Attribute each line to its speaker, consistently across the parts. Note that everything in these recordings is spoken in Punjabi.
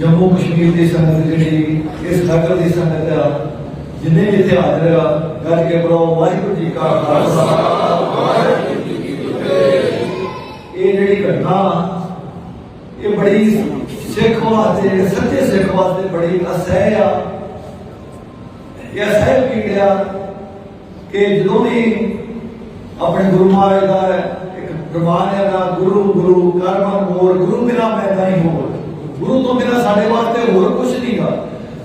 Speaker 1: ਜੰਮੂ ਕਸ਼ਮੀਰ ਦੀ ਸੰਗਤ ਜਿਹੜੀ ਇਸ ਨਗਰ ਦੀ ਸੰਗਤ ਆ, ਜਿੰਨੇ ਵੀ ਇੱਥੇ ਹਾਜ਼ਰ ਆ ਗੱਜ ਕੇ ਬਰੋ ਵਾਹਿਗੁਰੂ ਜੀ ਕਾ ਖਾਲਸਾ। ਵਾਹਿਗੁਰੂ ਜੀ ਕੀ ਫਤਿਹ ਇਹ ਜਿਹੜੀ ਘਟਨਾ ਇਹ ਬੜੀ ਸਿੱਖ ਵਾਸਤੇ, ਸੱਚੇ ਸਿੱਖ ਵਾਸਤੇ ਬੜੀ ਅਸਹਿ ਆ। ਇਹ ਅਸਹਿ ਪੀੜ ਆ ਕਿ ਜਦੋਂ ਵੀ ਆਪਣੇ ਗੁਰੂ ਮਹਾਰਾਜ ਦਾ ਇੱਕ ਪ੍ਰਮਾਣ ਹੈ ਦਾ ਗੁਰੂ ਗੁਰੂ, ਕਰਮ ਮੋਰ ਗੁਰੂ ਬਿਨਾ ਮੈਂ ਨਹੀਂ ਹੋਰ ਗੁਰੂ ਤੋਂ ਬਿਨਾ ਸਾਡੇ ਵਾਸਤੇ ਹੋਰ ਕੁਝ ਨਹੀਂਗਾ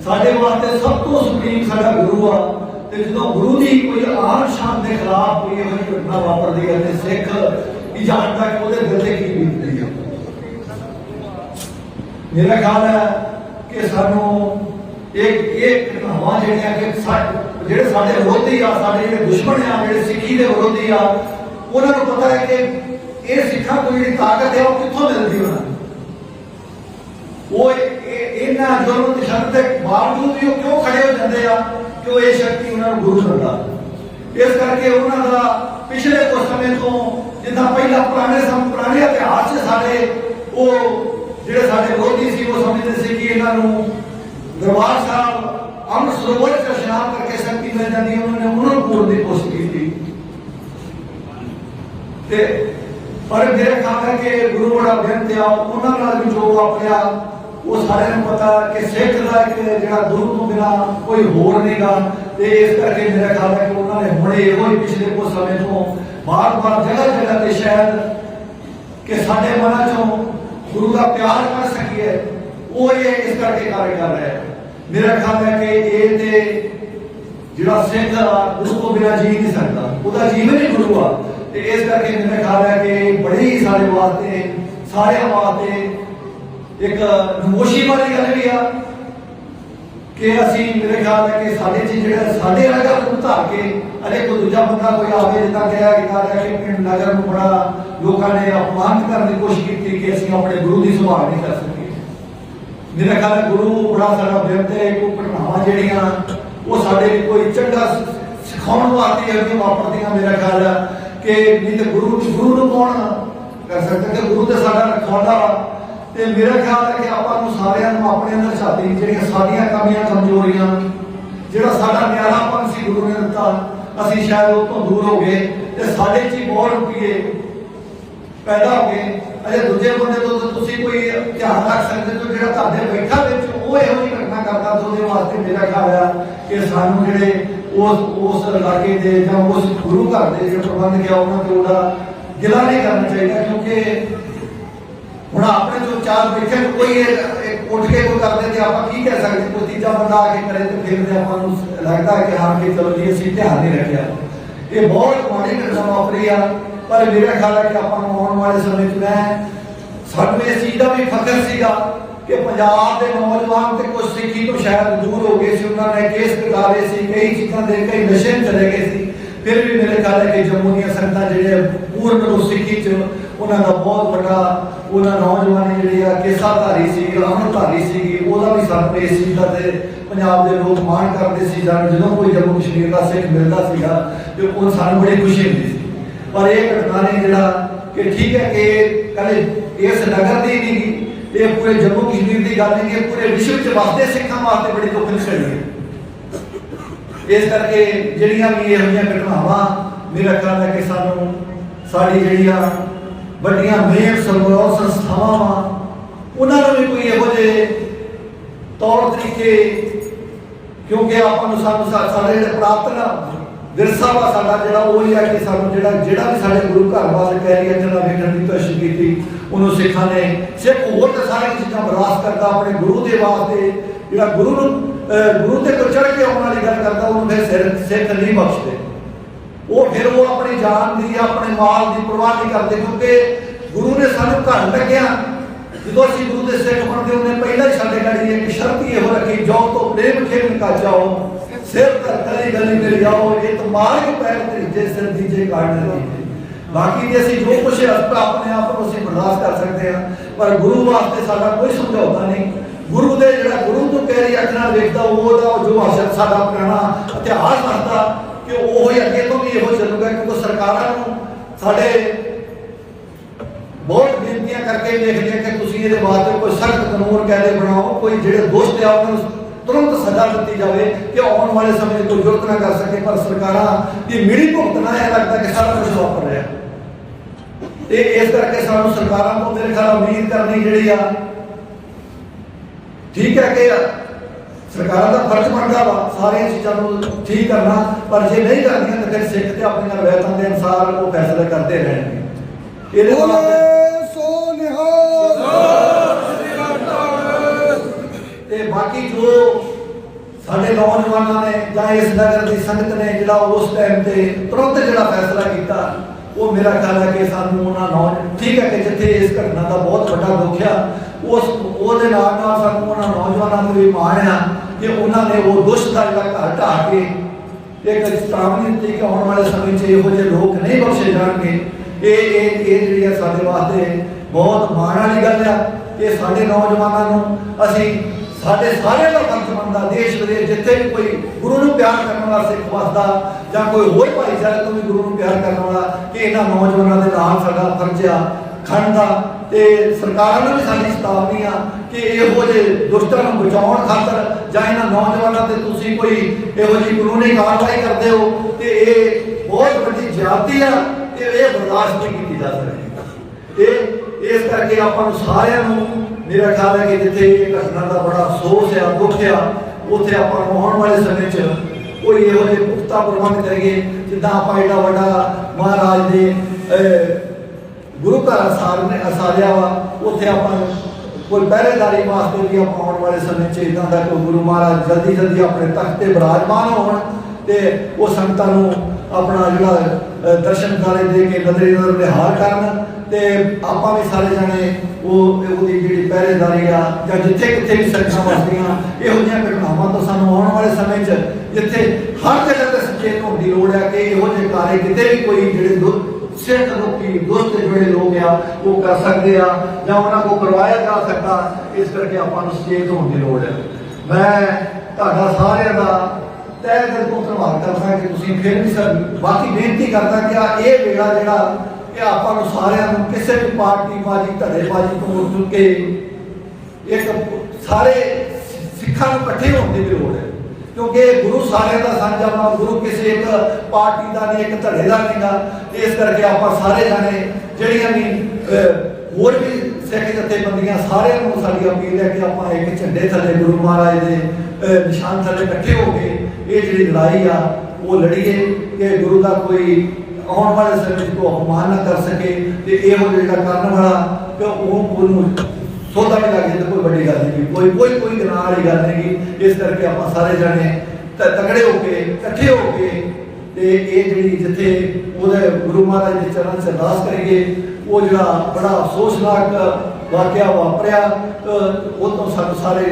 Speaker 1: ਸਾਡੇ ਵਾਸਤੇ ਸਭ ਤੋਂ ਸੁਪਰੀਮ ਸਾਡਾ ਗੁਰੂ ਆ। ਤੇ ਜਦੋਂ ਗੁਰੂ ਦੀ ਕੋਈ ਆਨ ਸ਼ਾਨ ਦੇ ਖਿਲਾਫ ਕੋਈ ਇਹੋ ਜਿਹੀ ਘਟਨਾ ਵਾਪਰਦੀ ਹੈ ਤੇ ਸਿੱਖ ਇਹ ਜਾਣਦਾ ਕਿ ਉਹਦੇ ਦਿਲ ਤੇ ਕੀ ਬੀਤਦੀ ਹੈ ਮੇਰਾ ਖਿਆਲ ਹੈ ਕਿ ਸਾਨੂੰ ਇੱਕ ਇਹ ਘਟਨਾਵਾਂ ਜਿਹੜੀਆਂ ਕਿ ਜਿਹੜੇ ਸਾਡੇ ਵਿਰੋਧੀ ਆ, ਸਾਡੇ ਜਿਹੜੇ ਦੁਸ਼ਮਣ ਆ, ਜਿਹੜੇ ਸਿੱਖੀ ਦੇ ਵਿਰੋਧੀ ਆ, ਉਹਨਾਂ ਨੂੰ ਪਤਾ ਹੈ ਕਿ ਇਹ ਸਿੱਖਾਂ ਕੋਈ ਜਿਹੜੀ ਤਾਕਤ ਹੈ ਉਹ ਕਿੱਥੋਂ ਮਿਲਦੀ ਉਹਨਾਂ ਉਹ ਇਹਨਾਂ ਜ਼ੁਲਮ ਤੇ ਸ਼ਰਤ ਦੇ ਬਾਵਜੂਦ ਵੀ ਉਹ ਕਿਉਂ ਖੜੇ ਹੋ ਜਾਂਦੇ ਆ? ਕਿ ਉਹ ਇਹ ਸ਼ਕਤੀ ਉਹਨਾਂ ਨੂੰ ਗੁਰੂ ਦਿੰਦਾ ਇਸ ਕਰਕੇ ਉਹਨਾਂ ਦਾ ਪਿਛਲੇ ਕੁਝ ਸਮੇਂ ਤੋਂ ਜਿੱਦਾਂ ਪਹਿਲਾਂ ਪੁਰਾਣੇ ਸਮ ਪੁਰਾਣੇ ਇਤਿਹਾਸ 'ਚ ਸਾਡੇ ਉਹ ਜਿਹੜੇ ਸਾਡੇ ਵਿਰੋਧੀ ਸੀ, ਉਹ ਸਮਝਦੇ ਸੀ ਕਿ ਇਹਨਾਂ ਨੂੰ ਦਰਬਾਰ ਸਾਹਿਬ ਅੰਮ੍ਰਿਤ ਸਰੋਵਰ 'ਚ ਇਸ਼ਨਾਨ ਕਰਕੇ ਸ਼ਕਤੀ ਮਿਲ ਜਾਂਦੀ ਹੈ। ਉਹਨਾਂ ਨੇ ਉਹਨਾਂ ਨੂੰ ਪੂਰਨ ਦੀ ਕੋਸ਼ਿਸ਼ ਕੀਤੀ। ਤੇ ਪਰ ਮੇਰੇ ਖਾਤਰ ਕਿ ਗੁਰੂ ਬੜਾ ਬੇਨਤੀ ਆ ਉਹਨਾਂ ਨਾਲ ਵੀ ਜੋ ਆਪਣਿਆ ਉਹ ਸਾਰਿਆਂ ਨੂੰ ਪਤਾ ਕਿ ਸਿੱਖ ਦਾ ਇੱਕ ਜਿਹੜਾ ਗੁਰੂ ਤੋਂ ਬਿਨਾ ਕੋਈ ਹੋਰ ਨਹੀਂਗਾ। ਤੇ ਇਸ ਕਰਕੇ ਮੇਰਾ ਖਿਆਲ ਹੈ ਕਿ ਉਹਨਾਂ ਨੇ ਹੁਣੇ ਇਹੋ ਹੀ ਪਿਛਲੇ ਕੁਝ ਸਮੇਂ ਤੋਂ ਬਾਰ-ਬਾਰ ਜਗ੍ਹਾ ਜਗ੍ਹਾ ਤੇ ਸ਼ਾਇਦ ਕਿ ਸਾਡੇ ਮਨਾਂ ਚੋਂ ਗੁਰੂ ਦਾ ਪਿਆਰ ਕਰ ਸਕੀਏ, ਉਹ ਇਹ ਇਸ ਕਰਕੇ ਕਾਰਜ ਕਰ ਰਿਹਾ ਹੈ। ਮੇਰਾ ਖਿਆਲ ਹੈ ਕਿ ਇਹ ਤੇ ਜਿਹੜਾ ਸਿੱਖ ਆ, ਉਸ ਤੋਂ ਬਿਨਾਂ ਜੀ ਨਹੀਂ ਸਕਦਾ। ਉਹਦਾ ਜੀਵਨ ਹੀ ਗੁਰੂ ਆ। ਤੇ ਇਸ ਕਰਕੇ ਮੇਰਾ ਖਿਆਲ ਹੈ ਕਿ ਬੜੇ ਹੀ ਸਾਡੇ ਵਾਸਤੇ, ਸਾਰਿਆਂ ਵਾਸਤੇ ਇੱਕ ਨਮੋਸ਼ੀ ਵਾਲੀ ਗੱਲ ਵੀ ਆ ਕਿ ਅਸੀਂ ਮੇਰੇ ਖਿਆਲ ਹੈ ਕਿ ਸਾਡੇ ਚ ਜਿਹੜਾ ਸਾਡੇ ਵਰਗਾ ਨੂੰ ਧਾਰ ਕੇ ਅਰੇ ਕੋਈ ਦੂਜਾ ਬੰਦਾ ਕੋਈ ਆਵੇ ਜਿੱਦਾਂ ਕਿਹਾ ਕਿ ਕਹਾ ਕਿ ਪਿੰਡ ਨਗਰ ਨੂੰ ਬੜਾ ਲੋਕਾਂ ਨੇ ਅਪਮਾਨਿਤ ਕਰਨ ਦੀ ਕੋਸ਼ਿਸ਼ ਕੀਤੀ ਕਿ ਅਸੀਂ ਆਪਣੇ ਗੁਰੂ ਦੀ ਸੰਭਾਲ ਨਹੀਂ ਕਰ ਸਕੇ ਮੇਰਾ ਖਿਆਲ ਗੁਰੂ ਬੜਾ ਸਾਡਾ ਬਿਰਧ ਹੈ ਕੋਈ ਘਟਨਾਵਾਂ ਜਿਹੜੀਆਂ ਉਹ ਸਾਡੇ ਲਈ ਕੋਈ ਚੰਗਾ ਸ- ਸਿਖਾਉਣ ਵਾਸਤੇ ਜਿਹੜੀਆਂ ਵਾਪਰਦੀਆਂ ਮੇਰਾ ਖਿਆਲ ਹੈ ਕਿ ਨਹੀਂ ਤੇ ਗੁਰੂ ਗੁਰੂ ਨੂੰ ਕੌਣ ਕਰ ਸਕਦਾ? ਕਿ ਗੁਰੂ ਤੇ ਸਾਡਾ ਰਖਵਾਲਾ ਤੇ ਮੇਰਾ ਖਿਆਲ ਹੈ ਕਿ ਆਪਾਂ ਨੂੰ ਸਾਰਿਆਂ ਨੂੰ ਆਪਣੇ ਅੰਦਰ ਛਾਤੀ ਜਿਹੜੀਆਂ ਸਾਡੀਆਂ ਕਮੀਆਂ ਕਮਜ਼ੋਰੀਆਂ, ਜਿਹੜਾ ਸਾਡਾ ਨਿਆਰਾਪਨ ਸੀ ਗੁਰੂ ਨੇ ਦਿੱਤਾ, ਅਸੀਂ ਸ਼ਾਇਦ ਉਹ ਤੋਂ ਦੂਰ ਹੋ ਗਏ ਤੇ ਸਾਡੇ 'ਚ ਹੀ ਬਹੁਤ ਰੁਪਈਏ ਪੈਦਾ ਹੋ ਗਏ। ਅਜੇ ਦੂਜੇ ਬੰਦੇ ਤੋਂ ਤੁਸੀਂ ਕੋਈ ਧਿਆਨ ਰੱਖ ਸਕਦੇ ਹੋ, ਜਿਹੜਾ ਤੁਹਾਡੇ ਬੈਠਾ ਵਿੱਚ ਉਹ ਇਹੋ ਜਿਹੀ ਘਟਨਾ ਕਰਦਾ ਤਾਂ ਉਹਦੇ ਵਾਸਤੇ ਮੇਰਾ ਖਿਆਲ ਆ ਕਿ ਸਾਨੂੰ ਜਿਹੜੇ ਉਸ ਉਸ ਇਲਾਕੇ ਦੇ ਜਾਂ ਉਸ ਗੁਰੂ ਘਰ ਦੇ ਜਿਹੜੇ ਪ੍ਰਬੰਧ ਗਿਆ ਉਹਨਾਂ ਤੇ ਉਹਦਾ ਗਿਲਾ ਨਹੀਂ ਕਰਨਾ ਚਾਹੀਦਾ, ਕਿਉਂਕਿ ਹੁਣ ਆਪਣੇ ਜੋ ਚਾਰ ਬੈਠੇ ਕੋਈ ਇਹ- ਉੱਠ ਕੇ ਕੋਈ ਕਰਦੇ ਤੇ ਆਪਾਂ ਕੀ ਕਹਿ ਸਕਦੇ? ਕੋਈ ਤੀਜਾ ਬੰਦਾ ਆ ਕੇ ਕਰੇ ਤੇ ਫਿਰ ਤੇ ਆਪਾਂ ਨੂੰ ਲੱਗਦਾ ਕਿ ਹਾਂ ਕਿ ਚਲੋ ਜੀ, ਅਸੀਂ ਧਿਆਨ ਨਹੀਂ ਰੱਖਿਆ ਇਹ ਬਹੁਤ ਮਾੜੀ ਘਟਨਾ ਵਾਪਰੀ ਆ, ਪਰ ਮੇਰਾ ਖਿਆਲ ਹੈ ਕਿ ਆਪਾਂ ਨੂੰ ਆਉਣ ਵਾਲੇ ਸਮੇਂ 'ਚ ਮੈਂ, ਸਾਨੂੰ ਇਸ ਚੀਜ਼ ਦਾ ਵੀ ਫਖਰ ਸੀਗਾ ਕਿ ਪੰਜਾਬ ਦੇ ਨੌਜਵਾਨ ਤੇ ਕੁਝ ਸਿੱਖੀ ਤੋਂ ਸ਼ਾਇਦ ਦੂਰ ਹੋ ਗਏ ਸੀ, ਉਹਨਾਂ ਨੇ ਕੇਸ ਕਟਾਰੇ ਸੀ, ਕਈ ਚੀਜ਼ਾਂ ਦੇ, ਕਈ ਨਸ਼ੇ ਚਲੇ ਗਏ ਸੀ। ਫਿਰ ਵੀ ਮੇਰੇ ਖਿਆਲ ਹੈ ਕਿ ਜੰਮੂ ਦੀਆਂ ਸੰਗਤਾਂ ਜਿਹੜੇ ਪੂਰਨ ਰੂਪ ਸਿੱਖੀ 'ਚ ਉਹਨਾਂ ਦਾ ਬਹੁਤ ਵੱਡਾ, ਉਹਨਾਂ ਨੌਜਵਾਨੀ ਜਿਹੜੀ ਆ, ਕੇਸਾਧਾਰੀ ਸੀ ਅਮਰਧਾਰੀ ਸੀ ਉਹਦਾ ਵੀ ਸਾਨੂੰ ਇਸ ਚੀਜ਼ ਦਾ ਤੇ ਪੰਜਾਬ ਦੇ ਲੋਕ ਮਾਣ ਕਰਦੇ ਸੀ ਜਦ ਜਦੋਂ ਕੋਈ ਜੰਮੂ ਕਸ਼ਮੀਰ ਦਾ ਸਿੱਖ ਮਿਲਦਾ ਸੀਗਾ, ਤੇ ਉਹ ਸਾਨੂੰ ਬੜੀ ਖੁਸ਼ੀ ਹੁੰਦੀ ਸੀ। ਪਰ ਇਹ ਘਟਨਾ ਨੇ ਜਿਹੜਾ ਕਿ ਠੀਕ ਹੈ ਕਿ ਕਹਿੰਦੇ ਇਸ ਨਗਰ ਦੀ ਨਹੀਂ ਇਹ ਪੂਰੇ ਜੰਮੂ ਕਸ਼ਮੀਰ ਦੀ ਗੱਲ ਨਹੀਂ ਇਹ ਪੂਰੇ ਵਿਸ਼ਵ 'ਚ ਵਸਦੇ ਸਿੱਖਾਂ ਵਾਸਤੇ ਬੜੀ ਦੁੱਖ ਦੀ ਘੜੀ ਹੈ। ਇਸ ਕਰਕੇ ਜਿਹੜੀਆਂ ਵੀ ਇਹੋ ਜਿਹੀਆਂ ਘਟਨਾਵਾਂ, ਮੇਰਾ ਖਿਆਲ ਹੈ ਕਿ ਸਾਨੂੰ ਸਾਡੀ ਜਿਹੜੀਆਂ ਵੱਡੀਆਂ ਮੇਨ ਸਰਵਰੋਹ ਸੰਸਥਾਵਾਂ। ਵਾ ਉਹਨਾਂ ਨੂੰ ਵੀ ਕੋਈ ਇਹੋ ਜਿਹੇ ਤੌਰ ਤਰੀਕੇ, ਕਿਉਂਕਿ ਆਪਾਂ ਨੂੰ ਸਾਨੂੰ ਸਾਡੇ ਜਿਹੜੇ ਪ੍ਰਾਪਤਨ ਵਿਰਸਾ ਵਾ ਸਾਡਾ ਜਿਹੜਾ, ਉਹ ਹੀ ਆ ਕਿ ਸਾਨੂੰ ਜਿਹੜਾ ਜਿਹੜਾ ਵੀ ਸਾਡੇ ਗੁਰੂ ਘਰ ਵਾਸਤੇ ਕਹਿ ਰਿਹਾ ਜਿਹੜਾ ਵੇਖਣ ਦੀ ਕੋਸ਼ਿਸ਼ ਕੀਤੀ, ਉਹਨੂੰ ਸਿੱਖਾਂ ਨੇ। ਸਿੱਖ ਹੋਰ ਤਾਂ ਸਾਰੀਆਂ ਚੀਜ਼ਾਂ ਬਰਦਾਸ਼ਤ ਕਰਦਾ, ਆਪਣੇ ਗੁਰੂ ਦੇ ਵਾਸਤੇ ਜਿਹੜਾ ਗੁਰੂ ਨੂੰ ਗੁਰੂ ਤੇ ਚੜ ਕੇ ਆਉਣ ਵਾਲੀ ਗੱਲ ਕਰਦਾ, ਉਹਨੂੰ ਫਿਰ ਸਿਰ, ਸਿੱਖ ਨਹੀਂ ਬਖਸ਼ਦੇ। ਉਹ ਫਿਰ ਉਹ ਆਪਣੀ ਜਾਨ ਦੀ, ਆਪਣੇ ਮਾਲ ਦੀ ਪਰਵਾਹ ਨਹੀਂ ਕਰਦੇ ਕਿਉਂਕਿ ਗੁਰੂ ਨੇ ਸਾਨੂੰ ਘਰ ਲੱਗਿਆ। ਜਦੋਂ ਅਸੀਂ ਗੁਰੂ ਦੇ ਸਿੱਖ ਬਣਦੇ ਉਹਨੇ ਪਹਿਲਾਂ ਹੀ ਸਾਡੇ ਗਾੜੀ ਇੱਕ ਸ਼ਰਤ ਹੀ ਇਹੋ ਰੱਖੀ ਜੋ ਤੋਂ ਪ੍ਰੇਮ ਖੇਮ ਕਾ ਜਾਓ, ਸਿਰ ਧਰ ਗਲੀ ਗਲੀ ਮਿਲ ਜਾਓ ਇਹ ਤਾਂ ਮਾਰਗ ਪੈਰ ਤਰੀਜੇ ਸਿਰ ਦੀਜੇ ਕਾੜਨ ਦੀ ਬਾਕੀ ਜੇ ਅਸੀਂ ਜੋ ਕੁਛ ਹਸਤਾ ਆਪਣੇ ਆਪ ਨੂੰ ਅਸੀਂ ਬਰਦਾਸ਼ਤ ਕਰ ਸਕਦੇ ਹਾਂ, ਪਰ ਗੁਰੂ ਵਾਸਤੇ ਸਾਡਾ ਕੋਈ ਸਮਝੌਤਾ ਨਹੀਂ। ਗੁਰੂ ਦੇ ਜਿਹੜਾ ਗੁਰੂ ਤੋਂ ਕਹਿ ਰਹੀ ਅੱਖਾਂ ਵੇਖਦਾ ਉਹਦਾ ਜੋ ਅਸਰ ਸਾਡਾ ਪੁਰਾਣਾ ਇਤਿਹਾਸ ਦੱਸਦਾ ਕਿ ਉਹ ਹੀ ਅੱਗੇ ਤੋਂ ਵੀ ਇਹੋ ਚੱਲੂਗਾ, ਕਿਉਂਕਿ ਸਰਕਾਰਾਂ ਨੂੰ ਸਾਡੇ ਬਹੁਤ ਬੇਨਤੀਆਂ ਕਰਕੇ ਦੇਖਦੇ ਕਿ ਤੁਸੀਂ ਇਹਦੇ ਵਾਸਤੇ ਕੋਈ ਸਖਤ ਕਾਨੂੰਨ ਕਾਇਦੇ ਬਣਾਓ, ਕੋਈ ਜਿਹੜੇ ਦੋਸ਼ੀ ਆ ਉਹਨਾਂ ਨੂੰ ਤੁਰੰਤ ਸਜ਼ਾ ਦਿੱਤੀ ਜਾਵੇ ਕਿ ਆਉਣ ਵਾਲੇ ਸਮੇਂ ਤੋਂ ਕੋਈ ਜੁਰਤ ਨਾ ਕਰ ਸਕੇ। ਪਰ ਸਰਕਾਰਾਂ ਦੀ ਮਿਲੀ ਭੁਗਤਣਾ ਇਹ ਲੱਗਦਾ ਕਿ ਸਾਰਾ ਕੁਝ ਵਾਪਰ ਰਿਹਾ ਤੇ ਇਸ ਕਰਕੇ ਸਾਨੂੰ ਸਰਕਾਰਾਂ ਤੋਂ ਮੇਰੇ ਖਿਆਲ ਉਮੀਦ ਕਰਨੀ ਜਿਹੜੀ ਆ, ਠੀਕ ਹੈ ਕਿ ਸਰਕਾਰਾਂ ਦਾ ਫਰਜ਼ ਬਣਦਾ ਵਾ ਸਾਰੀਆਂ ਚੀਜ਼ਾਂ ਨੂੰ ਠੀਕ ਕਰਨਾ ਪਰ ਜੇ ਨਹੀਂ ਕਰਦੀਆਂ ਤਾਂ ਫਿਰ ਸਿੱਖ ਤੇ ਆਪਣੀਆਂ ਰਵਾਇਤਾਂ ਦੇ ਅਨੁਸਾਰ ਉਹ ਫੈਸਲੇ ਕਰਦੇ ਰਹਿਣਗੇ। ਇਹਦੇ ਵਾਸਤੇ
Speaker 2: ਸੋ ਨਿਹਾਲ।
Speaker 1: ਤੇ ਬਾਕੀ ਜੋ ਸਾਡੇ ਨੌਜਵਾਨਾਂ ਨੇ ਜਾਂ ਇਸ ਨਗਰ ਦੀ ਸੰਗਤ ਨੇ ਜਿਹੜਾ ਉਸ ਟਾਈਮ ਤੇ ਤੁਰੰਤ ਜਿਹੜਾ ਫੈਸਲਾ ਕੀਤਾ ਉਹ ਮੇਰਾ ਖਿਆਲ ਹੈ ਕਿ ਸਾਨੂੰ ਉਹਨਾਂ ਨੌਜ ਠੀਕ ਹੈ ਕਿ ਜਿੱਥੇ ਇਸ ਘਟਨਾ ਦਾ ਬਹੁਤ ਵੱਡਾ ਦੁੱਖ ਆ ਉਸ ਉਹਦੇ ਨਾਲ ਨਾਲ ਸਾਨੂੰ ਉਹਨਾਂ ਨੌਜਵਾਨਾਂ ਨੂੰ ਵੀ ਮਾਣ ਆ ਕਿ ਉਹਨਾਂ ਨੇ ਉਹ ਦੁਸ਼ਟ ਦਾ ਜਿਹੜਾ ਘਰ ਢਾਹ ਕੇ ਇੱਕ ਚੇਤਾਵਨੀ ਦਿੱਤੀ ਕਿ ਆਉਣ ਵਾਲੇ ਸਮੇਂ 'ਚ ਇਹੋ ਜਿਹੇ ਲੋਕ ਨਹੀਂ ਬਖਸ਼ੇ ਜਾਣਗੇ। ਇਹ ਇਹ ਇਹ ਜਿਹੜੀ ਆ ਸਾਡੇ ਵਾਸਤੇ ਬਹੁਤ ਮਾਣ ਵਾਲੀ ਗੱਲ ਆ। ਕਿ ਸਾਡੇ ਨੌਜਵਾਨਾਂ ਨੂੰ ਅਸੀਂ ਸਾਡੇ ਸਾਰਿਆਂ ਦਾ ਫਰਜ਼ ਬਣਦਾ ਦੇਸ਼ ਵਿਦੇਸ਼ ਜਿੱਥੇ ਵੀ ਕੋਈ ਗੁਰੂ ਨੂੰ ਪਿਆਰ ਕਰਨ ਵਾਲਾ ਸਿੱਖ ਵਸਦਾ ਜਾਂ ਕੋਈ ਹੋਰ ਭਾਈਚਾਰੇ ਤੋਂ ਵੀ ਗੁਰੂ ਨੂੰ ਪਿਆਰ ਕਰਨ ਵਾਲਾ ਕਿ ਇਹਨਾਂ ਨੌਜਵਾਨਾਂ ਦੇ ਨਾਲ ਸਾਡਾ ਫਰਜ਼ ਆ। ਖੜਨ ਦਾ ਤੇ ਸਰਕਾਰਾਂ ਨੂੰ ਵੀ ਸਾਡੀ ਚੇਤਾਵਨੀ ਆ ਕਿ ਇਹੋ ਜਿਹੇ ਦੁਸ਼ਟਾਂ ਨੂੰ ਬਚਾਉਣ ਖਾਤਰ ਜਾਂ ਇਹਨਾਂ ਨੌਜਵਾਨਾਂ ਤੇ ਤੁਸੀਂ ਕੋਈ ਇਹੋ ਜਿਹੀ ਕਾਨੂੰਨੀ ਕਾਰਵਾਈ ਕਰਦੇ ਹੋ ਤੇ ਇਹ ਬਹੁਤ ਵੱਡੀ ਜ਼ਿਆਦਤੀ ਆ ਤੇ ਇਹ ਬਰਦਾਸ਼ਤ ਨਹੀਂ ਕੀਤੀ ਜਾ ਸਕਦੀ। ਇਹ ਇਸ ਕਰਕੇ ਆਪਾਂ ਨੂੰ ਸਾਰਿਆਂ ਨੂੰ ਮੇਰਾ ਖਿਆਲ ਹੈ ਕਿ ਜਿੱਥੇ ਇਹ ਘਟਨਾ ਦਾ ਬੜਾ ਅਫਸੋਸ ਆ, ਦੁੱਖ ਆ, ਉੱਥੇ ਆਪਾਂ ਨੂੰ ਆਉਣ ਵਾਲੇ ਸਮੇਂ 'ਚ ਕੋਈ ਇਹੋ ਜਿਹੇ ਪੁਖਤਾ ਪ੍ਰਬੰਧ ਕਰੀਏ ਜਿੱਦਾਂ ਆਪਾਂ ਏਡਾ ਵੱਡਾ ਮਹਾਰਾਜ ਦੇ ਗੁਰੂ ਘਰ ਅਸਾਰ ਨੇ ਅਸਾਰਿਆ ਵਾ ਉੱਥੇ ਆਪਾਂ ਕੋਈ ਪਹਿਰੇਦਾਰੀ ਵਾਸਤੇ ਵੀ ਆਪਾਂ ਆਉਣ ਵਾਲੇ ਸਮੇਂ 'ਚ ਇਦਾਂ ਦਾ ਕੋਈ ਗੁਰੂ ਮਹਾਰਾਜ ਜਲਦੀ ਜਲਦੀ ਆਪਣੇ ਤਖਤ ਤੇ ਬਿਰਾਜਮਾਨ ਹੋਣ ਤੇ ਉਹ ਸੰਗਤਾਂ ਨੂੰ ਆਪਣਾ ਜਿਹੜਾ ਅ, ਦਰਸ਼ਨ ਕਾਰੇ ਦੇ ਕੇ ਨਜ਼ਰੇ ਨਜ਼ਰ ਨਿਹਾਲ ਕਰਨ ਤੇ ਆਪਾਂ ਵੀ ਸਾਰੇ ਜਾਣੇ ਉਹ ਉਹਦੀ ਜਿਹੜੀ ਪਹਿਰੇਦਾਰੀ ਆ ਜਾਂ ਜਿੱਥੇ ਕਿੱਥੇ ਵੀ ਸੰਗਤਾਂ ਵਸਦੀਆਂ ਇਹੋ ਜਿਹੀਆਂ ਘਟਨਾਵਾਂ ਤੋਂ ਸਾਨੂੰ ਆਉਣ ਵਾਲੇ ਸਮੇਂ 'ਚ ਜਿੱਥੇ ਹਰ ਜਗ੍ਹਾ ਤੇ ਸੁਚੇਤ ਹੋਣ ਦੀ ਲੋੜ ਹੈ ਕਿ ਇਹੋ ਜਿਹੇ ਕਾਰੇ ਕਿਤੇ ਵੀ ਕੋਈ ਜਿਹੜੇ ਦੁ- ਸਿੱਖ ਲੋਕੀ ਦੋਸਤ ਜਿਹੜੇ ਲੋਕ ਆ, ਉਹ ਕਰ ਸਕਦੇ ਆ ਜਾਂ ਉਹਨਾਂ ਕੋ ਕਰਵਾਇਆ ਜਾ ਸਕਦਾ, ਇਸ ਕਰਕੇ ਆਪਾਂ ਨੂੰ ਸਚੇਤ ਹੋਣ ਦੀ ਲੋੜ ਹੈ ਮੈਂ ਤੁਹਾਡਾ ਸਾਰਿਆਂ ਦਾ ਤਹਿ ਦਿਲ ਤੋਂ ਧੰਨਵਾਦ ਕਰਦਾ ਕਿ ਤੁਸੀਂ ਫਿਰ ਵੀ ਸਰ ਬਾਕੀ ਬੇਨਤੀ ਕਰਦਾ ਕਿ ਆ ਇਹ ਵੇਲਾ ਜਿਹੜਾ ਇਹ ਆਪਾਂ ਨੂੰ ਸਾਰਿਆਂ ਨੂੰ ਕਿਸੇ ਵੀ ਪਾਰਟੀ ਬਾਜੀ, ਧੜੇ ਤੋਂ ਉੱਠ ਕੇ ਇੱਕ ਸਾਰੇ ਸਿੱਖਾਂ ਨੂੰ ਇਕੱਠੇ ਹੋਣ ਦੀ ਵੀ ਲੋੜ ਹੈ। ਕਿਉਂਕਿ ਗੁਰੂ ਸਾਰਿਆਂ ਦਾ ਸਾਂਝਾ ਵਾ ਗੁਰੂ ਕਿਸੇ ਇੱਕ ਪਾਰਟੀ ਦਾ ਨਹੀਂ, ਇੱਕ ਧੜੇ ਦਾ ਨਹੀਂਗਾ ਇਸ ਕਰਕੇ ਆਪਾਂ ਸਾਰੇ ਜਾਣੇ ਜਿਹੜੀਆਂ ਵੀ ਹੋਰ ਵੀ ਸਿੱਖ ਜਥੇਬੰਦੀਆਂ ਸਾਰਿਆਂ ਨੂੰ ਸਾਡੀ ਅਪੀਲ ਹੈ ਕਿ ਆਪਾਂ ਇੱਕ ਝੰਡੇ ਥੱਲੇ ਗੁਰੂ ਮਹਾਰਾਜ ਦੇ ਨਿਸ਼ਾਨ ਥੱਲੇ ਇਕੱਠੇ ਹੋ ਕੇ ਇਹ ਜਿਹੜੀ ਲੜਾਈ ਆ, ਉਹ ਲੜੀਏ ਕਿ ਗੁਰੂ ਦਾ ਕੋਈ ਆਉਣ ਵਾਲੇ ਸਮੇਂ 'ਚ ਕੋਈ ਅਪਮਾਨ ਨਾ ਕਰ ਸਕੇ ਤੇ ਇਹੋ ਜਿਹੜਾ ਕਰਨ ਵਾਲਾ ਕਿ ਉਹ ਉਹਨੂੰ ਸੋਧਾ ਵੀ ਲੱਗ ਜਾਂਦਾ, ਕੋਈ ਵੱਡੀ ਗੱਲ ਨਹੀਂ, ਕੋਈ ਕੋਈ ਕੋਈ ਗੁਨਾਹ ਵਾਲੀ ਗੱਲ ਨਹੀਂ ਇਸ ਕਰਕੇ ਆਪਾਂ ਸਾਰੇ ਜਾਣੇ ਤ- ਤਗੜੇ ਹੋ ਕੇ, ਇਕੱਠੇ ਹੋ ਕੇ ਤੇ ਇਹ ਜਿਹੜੀ ਜਿੱਥੇ ਉਹਦੇ ਗੁਰੂ ਮਹਾਰਾਜ ਦੇ ਚਰਨ 'ਚ ਅਰਦਾਸ ਕਰੀਏ, ਉਹ ਜਿਹੜਾ ਬੜਾ ਅਫਸੋਸਨਾਕ ਵਾਕਿਆ ਵਾਪਰਿਆ ਉਹ ਤੋਂ ਸਾਨੂੰ ਸਾਰੇ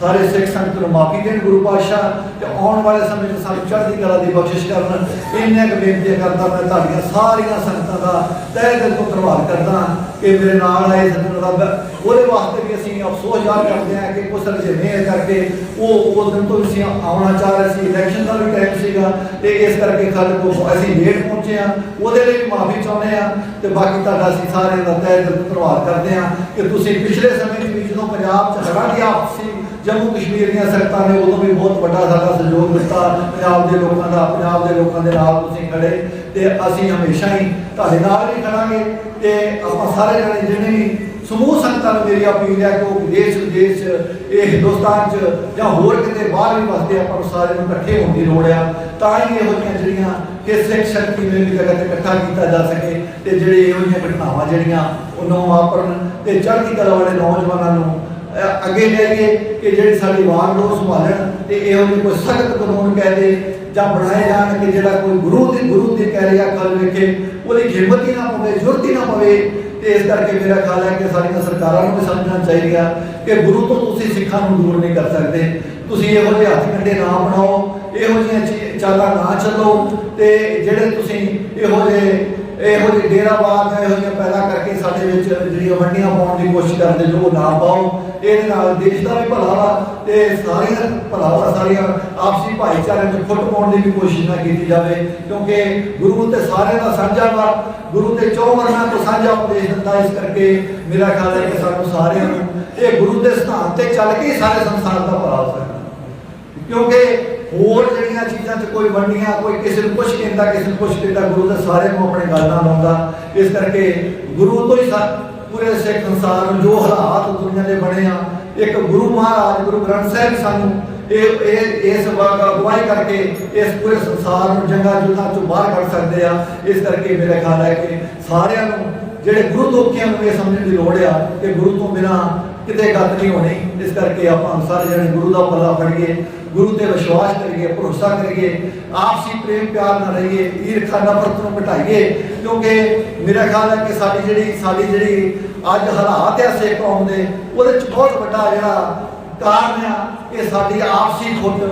Speaker 1: ਸਾਰੇ ਸਿੱਖ ਸੰਗਤ ਨੂੰ ਮਾਫੀ ਦੇਣ ਗੁਰੂ ਪਾਤਸ਼ਾਹ ਤੇ ਆਉਣ ਵਾਲੇ ਸਮੇਂ 'ਚ ਸਾਨੂੰ ਚੜ੍ਹਦੀ ਕਲਾ ਦੀ ਬਖਸ਼ਿਸ਼ ਕਰਨ। ਇੰਨੇ ਕੁ ਬੇਨਤੀ ਕਰਦਾ ਮੈਂ ਤੁਹਾਡੀਆਂ ਸਾਰੀਆਂ ਸੰਗਤਾਂ ਦਾ ਤਹਿ ਦਿਲ ਤੋਂ ਧੰਨਵਾਦ ਕਰਦਾ ਕਿ ਮੇਰੇ ਨਾਲ ਆਏ ਸਤਿਗੁਰੂ ਰੱਬ, ਉਹਦੇ ਵਾਸਤੇ ਵੀ ਅਸੀਂ ਅਫਸੋਸ ਜ਼ਾਹਰ ਕਰਦੇ ਹਾਂ ਕਿ ਕੁਛ ਰਜੇ ਕਰਕੇ ਉਹ ਉਸ ਦਿਨ ਤੋਂ ਅਸੀਂ ਆਉਣਾ ਚਾਹ ਰਹੇ ਸੀ ਇਲੈਕਸ਼ਨ ਦਾ ਵੀ ਟਾਈਮ ਸੀਗਾ ਤੇ ਇਸ ਕਰਕੇ ਸਾਡੇ ਕੋਲ ਅਸੀਂ ਲੇਟ ਪਹੁੰਚੇ ਆ, ਉਹਦੇ ਲਈ ਮਾਫੀ ਚਾਹੁੰਦੇ ਆ ਤੇ ਬਾਕੀ ਤੁਹਾਡਾ ਅਸੀਂ ਸਾਰਿਆਂ ਦਾ ਤਹਿ ਦਿਲ ਧੰਨਵਾਦ ਕਰਦੇ ਆ ਕਿ ਤੁਸੀਂ ਪਿਛਲੇ ਸਮੇਂ 'ਚ ਵੀ ਜਦੋਂ ਪੰਜਾਬ 'ਚ ਹੜ੍ਹਾਂ ਦੀ ਆਫਤ ਸੀ ਜੰਮੂ ਕਸ਼ਮੀਰ ਦੀਆਂ ਸਰਕਾਰਾਂ ਨੇ, ਉਦੋਂ ਵੀ ਬਹੁਤ ਵੱਡਾ ਸਾਡਾ ਸਹਿਯੋਗ ਦਿੱਤਾ। ਪੰਜਾਬ ਦੇ ਲੋਕਾਂ ਦਾ, ਪੰਜਾਬ ਦੇ ਲੋਕਾਂ ਦੇ ਨਾਲ ਤੁਸੀਂ ਖੜੇ ਤੇ ਅਸੀਂ ਹਮੇਸ਼ਾ ਹੀ ਤੁਹਾਡੇ ਨਾਲ ਹੀ ਖੜਾਂਗੇ ਤੇ ਆਪਾਂ ਸਾਰੇ ਜਣੇ ਜਿਹੜੇ ਵੀ ਸਮੂਹ ਸੰਗਤਾਂ ਨੂੰ ਮੇਰੀ ਅਪੀਲ ਹੈ ਕਿ ਉਹ ਵਿਦੇਸ਼ ਵਿਦੇਸ਼ 'ਚ, ਇਹ ਹਿੰਦੁਸਤਾਨ 'ਚ ਜਾਂ ਹੋਰ ਕਿਤੇ ਬਾਹਰ ਵੀ ਵਸਦੇ ਆਪਾਂ ਸਾਰਿਆਂ ਨੂੰ ਇਕੱਠੇ ਹੋਣ ਦੀ ਲੋੜ ਆ। ਤਾਂ ਹੀ ਇਹੋ ਜਿਹੀਆਂ ਜਿਹੜੀਆਂ ਕਿ ਸਿੱਖ ਸ਼ਕਤੀ ਨੂੰ ਇੱਕ ਜਗ੍ਹਾ ਤੇ ਇਕੱਠਾ ਕੀਤਾ ਜਾ ਸਕੇ ਤੇ ਜਿਹੜੇ ਇਹੋ ਜਿਹੀਆਂ ਘਟਨਾਵਾਂ ਜਿਹੜੀਆਂ ਉਹਨਾਂ ਵਾਪਰਨ ਤੇ ਚੜ੍ਹਦੀ ਕਲਾ ਵਾਲੇ ਨੌਜਵਾਨਾਂ ਨੂੰ ਅ, ਅੱਗੇ ਜਾਈਏ ਕਿ ਜਿਹੜੀ ਸਾਡੀ ਵਾਰ ਨੂੰ ਸੰਭਾਲਣ ਤੇ ਇਹੋ ਜਿਹੇ ਕੋਈ ਸਖਤ ਕਾਨੂੰਨ ਕਾਇਦੇ ਜਾਂ ਬਣਾਏ ਜਾਣ ਕਿ ਜਿਹੜਾ ਕੋਈ ਗੁਰੂ ਦੀ ਗੁਰੂ ਤੇ ਕਹਿ ਰਿਹਾ ਗੱਲ ਵੇਖੇ ਉਹਦੀ ਹਿੰਮਤ ਹੀ ਨਾ ਪਵੇ ਜ਼ਰੂਰਤ ਹੀ ਨਾ ਪਵੇ ਤੇ ਇਸ ਕਰਕੇ ਮੇਰਾ ਖਿਆਲ ਹੈ ਕਿ ਸਾਡੀਆਂ ਸਰਕਾਰਾਂ ਨੂੰ ਵੀ ਸਮਝਣਾ ਚਾਹੀਦਾ ਕਿ ਗੁਰੂ ਤੋਂ ਤੁਸੀਂ ਸਿੱਖਾਂ ਨੂੰ ਦੂਰ ਨਹੀਂ ਕਰ ਸਕਦੇ। ਤੁਸੀਂ ਇਹੋ ਜਿਹੇ ਹੱਥ ਕੰਡੇ ਨਾ ਬਣਾਓ, ਇਹੋ ਜਿਹੀਆਂ ਚੀ- ਚਾਲਾਂ ਨਾ ਚੱਲੋ ਤੇ ਜਿਹੜੇ ਤੁਸੀਂ ਇਹੋ ਜਿਹੇ ਇਹੋ ਜਿਹੇ ਡੇਰਾਵਾਦ ਇਹੋ ਜਿਹੇ ਪੈਦਾ ਕਰਕੇ ਸਾਡੇ ਵਿੱਚ ਜਿਹੜੀਆਂ ਵੰਡੀਆਂ ਪਾਉਣ ਦੀ ਕੋਸ਼ਿਸ਼ ਕਰਦੇ ਜੋ ਉਹ ਨਾ ਪਾਓ। ਇਹਦੇ ਨਾਲ ਦੇਸ਼ ਦਾ ਵੀ ਭਲਾ ਵਾ ਤੇ ਸਾਰੀਆਂ ਭਲਾ ਵਾ, ਸਾਰੀਆਂ ਆਪਸੀ ਭਾਈਚਾਰੇ ਨੂੰ ਫੁੱਟ ਪਾਉਣ ਦੀ ਵੀ ਕੋਸ਼ਿਸ਼ ਨਾ ਕੀਤੀ ਜਾਵੇ। ਕਿਉਂਕਿ ਗੁਰੂ ਤੇ ਸਾਰਿਆਂ ਦਾ ਸਾਂਝਾ ਵਾ, ਗੁਰੂ ਤੇ ਚੌ ਵਰਨਾ ਤੋਂ ਸਾਂਝਾ ਉਪਦੇਸ਼ ਦਿੰਦਾ ਇਸ ਕਰਕੇ ਮੇਰਾ ਖਿਆਲ ਹੈ ਕਿ ਸਾਨੂੰ ਸਾਰਿਆਂ ਨੂੰ ਇਹ ਗੁਰੂ ਦੇ ਸਥਾਨ ਤੇ ਚੱਲ ਕੇ ਸਾਰੇ ਸੰਸਾਰ ਦਾ ਭਲਾ ਹੋ ਸਕਦਾ। ਕਿਉਂਕਿ ਹੋਰ ਜਿਹੜੀਆਂ ਚੀਜ਼ਾਂ 'ਚ ਕੋਈ ਵੰਡੀਆਂ, ਕੋਈ ਕਿਸੇ ਨੂੰ ਕੁਛ ਕਹਿੰਦਾ, ਕਿਸੇ ਨੂੰ ਕੁਛ ਕਹਿੰਦਾ, ਗੁਰੂ ਦੇ ਸਾਰੇ ਨੂੰ ਆਪਣੇ ਗੱਲ ਨਾਲ ਲਾਉਂਦਾ ਇਸ ਕਰਕੇ ਗੁਰੂ ਤੋਂ ਹੀ ਪੂਰੇ ਸਿੱਖ ਸੰਸਾਰ ਨੂੰ ਜੋ ਹਾਲਾਤ ਦੁਨੀਆ ਦੇ ਬਣੇ ਆ, ਇੱਕ ਗੁਰੂ ਮਹਾਰਾਜ, ਗੁਰੂ ਗ੍ਰੰਥ ਸਾਹਿਬ ਸਾਨੂੰ ਇਹ ਇਹ, ਇਸ ਵਾਰ ਅਗਵਾਈ ਕਰਕੇ ਇਸ ਪੂਰੇ ਸੰਸਾਰ ਨੂੰ ਜੰਗਾਂ ਜੁੱਧਾਂ ਚੋਂ ਬਾਹਰ ਕੱਢ ਸਕਦੇ ਆ। ਇਸ ਕਰਕੇ ਮੇਰਾ ਖਿਆਲ ਹੈ ਕਿ ਸਾਰਿਆਂ ਨੂੰ, ਜਿਹੜੇ ਗੁਰੂ ਲੋਕੀਆਂ ਨੂੰ ਇਹ ਸਮਝਣ ਦੀ ਲੋੜ ਆ, ਕਿ ਗੁਰੂ ਤੋਂ ਬਿਨਾ ਕਿਤੇ ਗਲਤ ਨਹੀਂ ਹੋਣੀ। ਇਸ ਕਰਕੇ ਆਪਾਂ ਸਾਰੇ ਜਣੇ ਗੁਰੂ ਦਾ ਪੱਲਾ ਫੜੀਏ ਗੁਰੂ ਤੇ ਵਿਸ਼ਵਾਸ ਕਰੀਏ, ਭਰੋਸਾ ਕਰੀਏ, ਆਪਸੀ ਪ੍ਰੇਮ ਪਿਆਰ ਨਾਲ ਰਹੀਏ ਈਰਖਾ ਨਫ਼ਰਤ ਨੂੰ ਘਟਾਈਏ ਕਿਉਂਕਿ ਮੇਰਾ ਖਿਆਲ ਹੈ ਕਿ ਸਾਡੀ ਜਿਹੜੀ ਸਾਡੀ ਜਿਹੜੀ ਅੱਜ ਹਾਲਾਤ ਆ ਸਿੱਖ ਕੌਮ ਦੇ, ਉਹਦੇ ਚ ਬਹੁਤ ਵੱਡਾ ਜਿਹੜਾ ਕਾਰਨ ਆ ਇਹ ਸਾਡੀ ਆਪਸੀ ਖੁੱਦ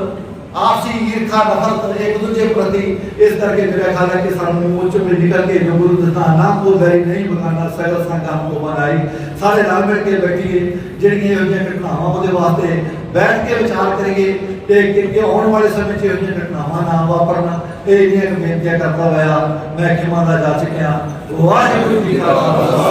Speaker 1: ਆਪਸੀ ਈਰਖਾ, ਨਫ਼ਰਤ ਇੱਕ ਦੂਜੇ ਪ੍ਰਤੀ ਇਸ ਕਰਕੇ ਮੇਰਾ ਖਿਆਲ ਹੈ ਕਿ ਸਾਨੂੰ ਉੱਚ ਵਿੱਚ ਨਿਕਲ ਕੇ ਜੋ ਦਾ ਨਾਮ ਕੋ ਗਰੀ ਨਹੀਂ ਬਖਾਨਾ ਸਗਲ ਸੰਗਮ ਕੋ ਬਣਾਈ ਸਾਰੇ ਨਾਲ ਮਿਲ ਕੇ ਬੈਠੀਏ, ਜਿਹੜੀਆਂ ਇਹੋ ਜਿਹੀਆਂ ਘਟਨਾਵਾਂ ਉਹਦੇ ਵਾਸਤੇ ਬੈਠ ਕੇ ਵਿਚਾਰ ਕਰੀਏ ਤੇ ਕਿ ਆਉਣ ਵਾਲੇ ਸਮੇਂ 'ਚ ਇਹੋ ਜਿਹੀਆਂ ਘਟਨਾਵਾਂ ਨਾ ਵਾਪਰਨ, ਇਹ ਜਿਹੜੀਆਂ ਬੇਨਤੀਆਂ ਕਰਦਾ ਹੋਇਆ ਮੈਂ ਖਿਮਾ ਦਾ ਜਾ ਚੁੱਕਿਆ। ਵਾਹਿਗੁਰੂ ਜੀ ਕਾ ਖਾਲਸਾ।